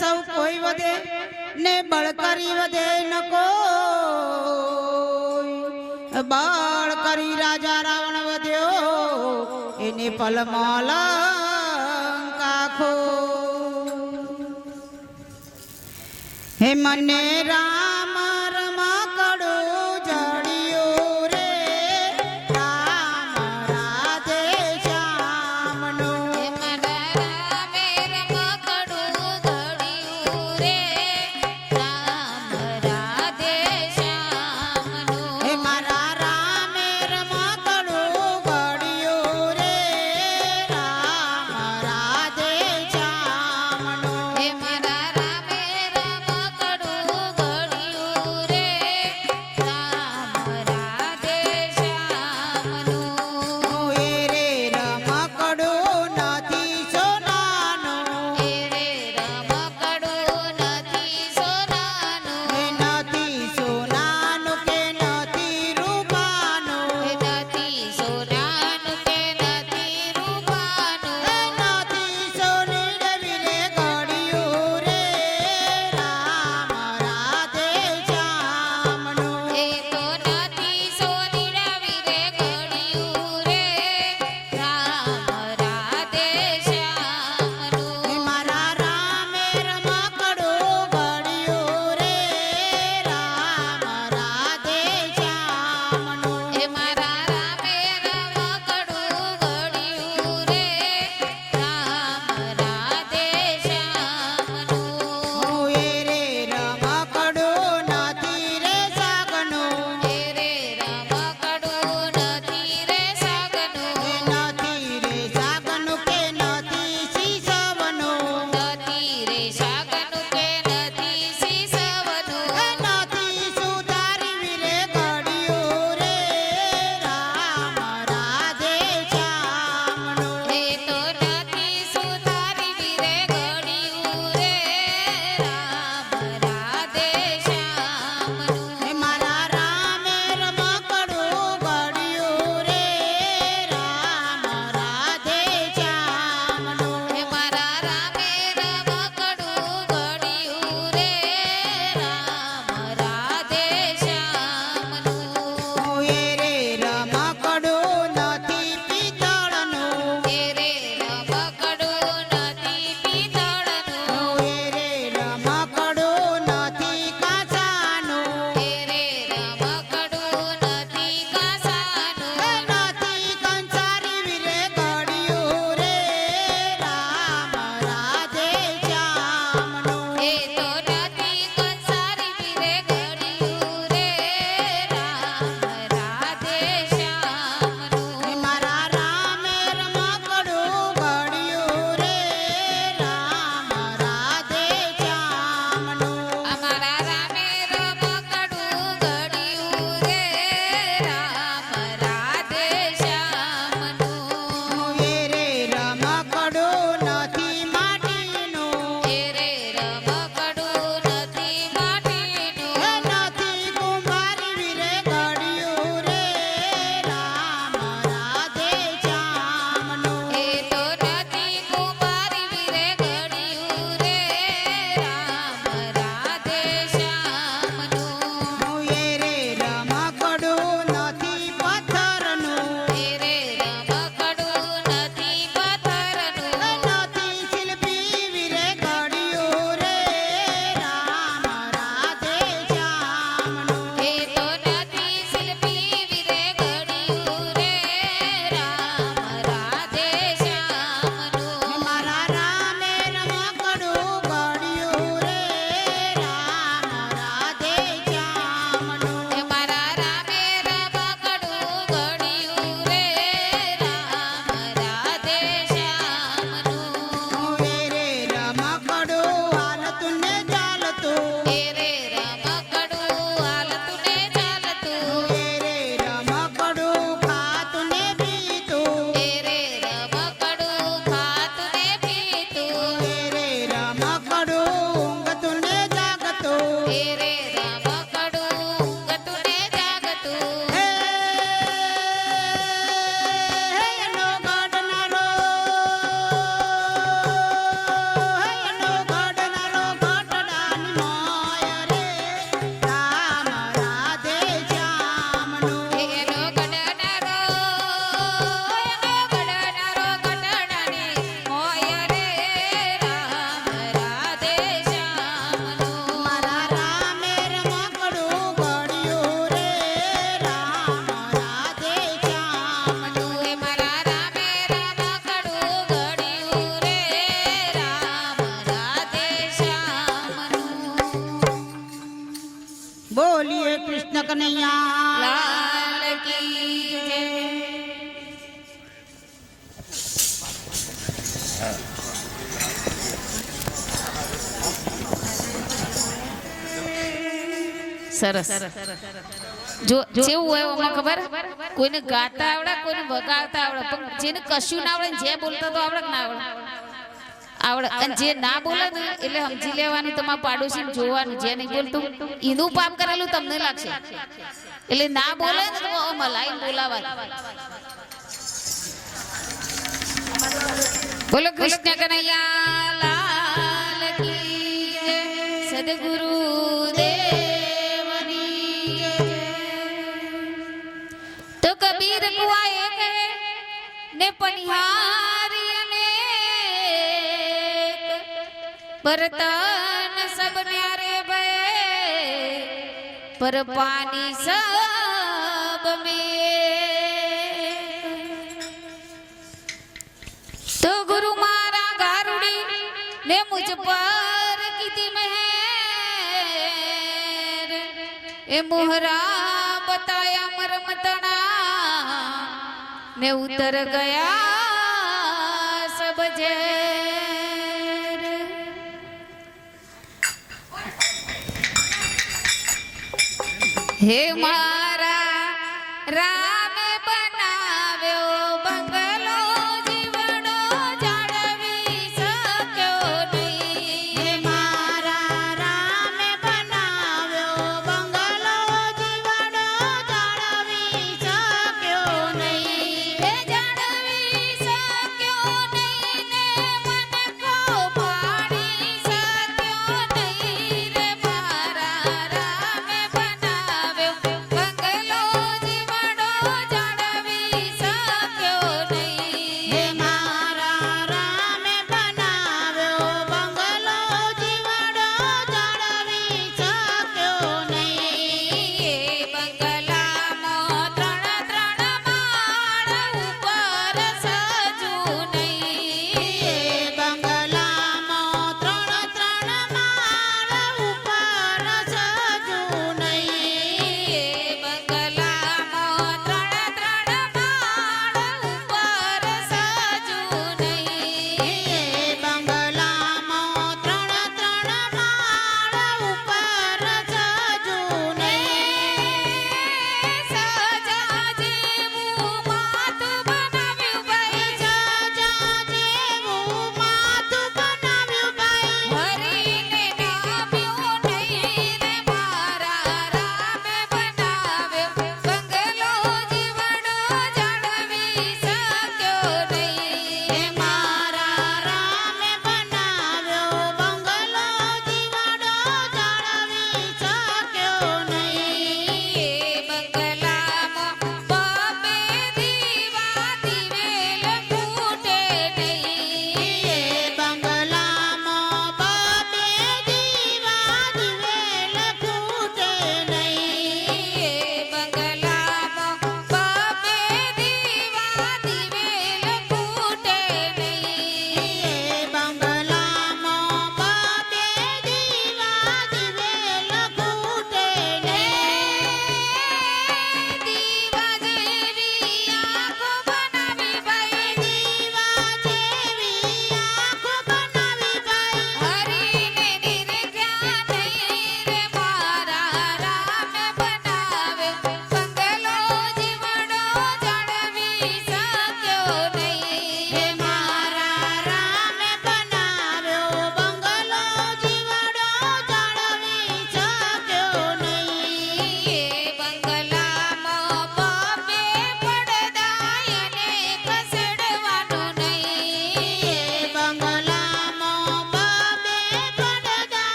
સૌ કોઈ વધે ને બળકરી વધે ન કોઈ. બળ કરી રાજા રાવણ વધ્યો, એને પલમાં કાખો હે મને રામ સરસ. જો જેવું હોય એમાં ખબર? કોઈને ગાતા આવડે, કોઈને વગાડતા આવડે. પણ જેને કશું ના આવડે જે બોલતા તો આવડે ના આવડે? જે ના બોલે ને, એટલે સમજી લેવાનું તમારા પાડોશી જોવાનું. જે નહીં બોલતું, એનું પાપ કરેલું તમને લાગશે. એટલે ના બોલે ને તો મલાઈ બોલાવા બોલો કૃષ્ણ કનૈયા, લાલ સદગુરુ પનિહારી અનેક બર્તન સબ ન્યારે ભય પર પાની સબ में તો ગુરુ મારા ગારુડી ને મુજ પર કીધી મહેર એ મોહરા ने उतर गया सब जेर हे मा।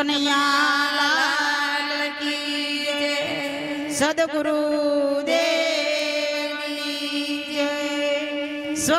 કનૈયા સદગુરુ